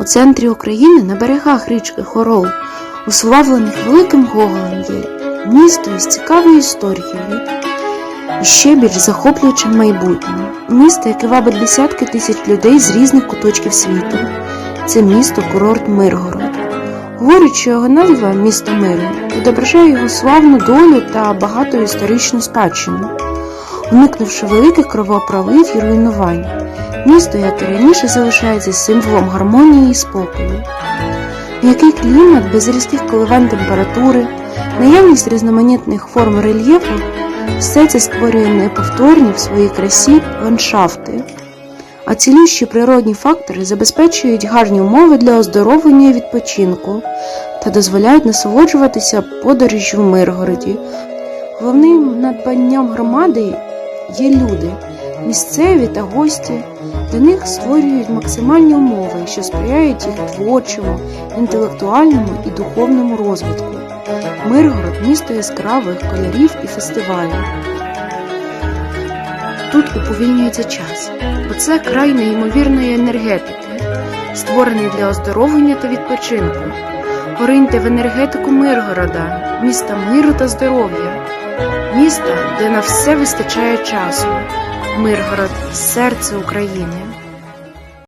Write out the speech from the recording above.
У центрі України на берегах річки Хорол, уславлених великим Гоголем, є місто із цікавою історією і ще більш захоплюючим майбутнім. Місто, яке вабить десятки тисяч людей з різних куточків світу. Це місто курорт Миргород. Говорять, що його назва місто миру відображає його славну долю та багату історичну спадщину, уникнувши великих кровопролив і руйнувань. Місто, як і раніше, залишається символом гармонії і спокою. М'який клімат без різких коливань температури, наявність різноманітних форм рельєфу все це створює неповторні в своїй красі ландшафти. А цілющі природні фактори забезпечують гарні умови для оздоровлення і відпочинку та дозволяють насолоджуватися подорожжю в Миргороді. Головним надбанням громади є люди, місцеві та гості. Для них створюють максимальні умови, що сприяють їх творчому, інтелектуальному і духовному розвитку. Миргород місто яскравих кольорів і фестивалів. Тут уповільнюється час, бо це край неймовірної енергетики, створений для оздоровлення та відпочинку. Пориньте в енергетику Миргорода, міста миру та здоров'я, міста, де на все вистачає часу. Миргород серце України.